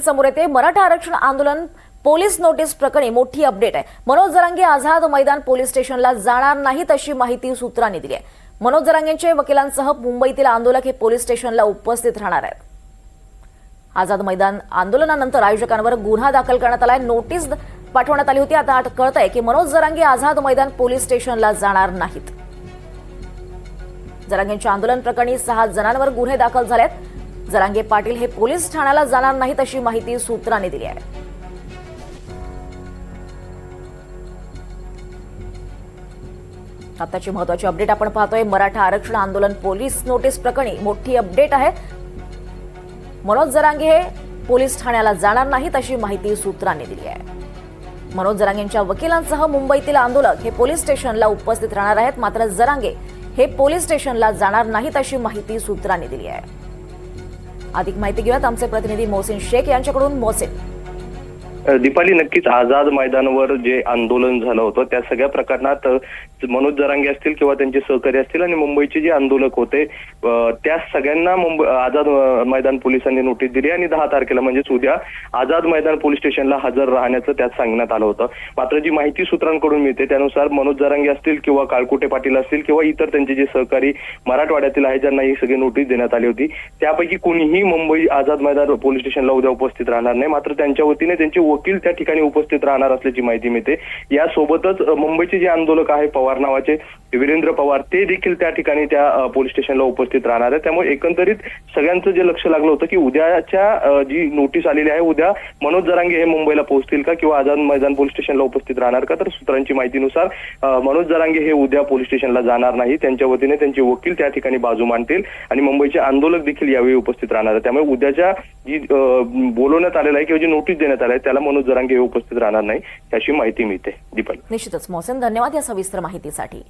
समोर येते. मराठा आरक्षण आंदोलन पोलीस नोटीस प्रकरणी मोठी अपडेट आहे. मनोज जरांगे आझाद मैदान पोलीस स्टेशनला जाणार नाहीत अशी माहिती सूत्रांनी दिली आहे. मनोज जरांगेंचे वकिलांसह मुंबईतील आंदोलक हे पोलीस स्टेशनला उपस्थित राहणार आहेत. आझाद मैदान आंदोलनानंतर आयोजकांवर गुन्हा दाखल करण्यात आलाय. नोटीस पाठवण्यात आली होती. आता कळत आहे की मनोज जरांगे आझाद मैदान पोलीस स्टेशनला जाणार नाहीत. जरांगेंच्या आंदोलन प्रकरणी सहा जणांवर गुन्हे दाखल झाले आहेत जरांगे पाटील हे पोलीस ठाण्याला जाणार नाहीत अशी माहिती सूत्रांनी दिली आहे. आताची महत्वाची अपडेट आपण पाहतोय. मराठा आरक्षण आंदोलन पोलीस नोटीस प्रकरणी मोठी अपडेट आहे. मनोज जरांगे हे पोलीस ठाण्याला जाणार नाहीत अशी माहिती सूत्रांनी दिली आहे. मनोज जरांगेंच्या वकिलांसह मुंबईतील आंदोलक हे पोलीस स्टेशनला उपस्थित राहणार आहेत. मात्र जरांगे हे पोलीस स्टेशनला जाणार नाहीत अशी माहिती सूत्रांनी दिली आहे. अधिक माहिती घेऊयात. आमचे प्रतिनिधी मोहसिन शेख यांच्याकडून मोहसिन. दीपाली नक्कीच आझाद मैदानावर जे आंदोलन झालं होतं त्या सगळ्या प्रकरणात मनोज जरांगे असतील किंवा त्यांचे सहकारी असतील आणि मुंबईचे जे आंदोलक होते त्या सगळ्यांना मुंबई आझाद मैदान पोलिसांनी नोटीस दिली आणि दहा तारखेला म्हणजेच उद्या आझाद मैदान पोलीस स्टेशनला हजर राहण्याचं त्यात सांगण्यात आलं होतं. मात्र जी माहिती सूत्रांकडून मिळते त्यानुसार मनोज जरांगे असतील किंवा काळकुटे पाटील असतील किंवा इतर त्यांचे जे सहकारी मराठवाड्यातील आहे ज्यांना ही सगळी नोटीस देण्यात आली होती त्यापैकी कोणीही मुंबई आझाद मैदान पोलीस स्टेशनला उद्या उपस्थित राहणार नाही. मात्र त्यांच्या वतीने त्यांचे वकील त्या ठिकाणी उपस्थित राहणार असल्याची माहिती मिळते. यासोबतच मुंबईचे जे आंदोलक आहे पवार नावाचे वीरेंद्र पवार ते देखील त्या ठिकाणी त्या पोलीस स्टेशनला उपस्थित राहणार आहे त्यामुळे एकंदरीत सगळ्यांचं जे लक्ष लागलं होतं की उद्याच्या जी नोटीस आलेली आहे उद्या मनोज जरांगे हे मुंबईला पोहोचतील का किंवा आझाद मैदान पोलीस स्टेशनला उपस्थित राहणार का? तर सूत्रांची माहितीनुसार मनोज जरांगे हे उद्या पोलीस स्टेशनला जाणार नाही. त्यांच्या वतीने त्यांचे वकील त्या ठिकाणी बाजू मांडतील आणि मुंबईचे आंदोलक देखील यावेळी उपस्थित राहणार आहे त्यामुळे उद्याच्या जी बोलवण्यात आलेलं आहे किंवा जी नोटीस देण्यात आली आहे त्याला मनोज जरांगे उपस्थित राहणार नाही अशी माहिती मिळते. दीपक निश्चितच मोहसेन धन्यवाद या सविस्तर माहितीसाठी.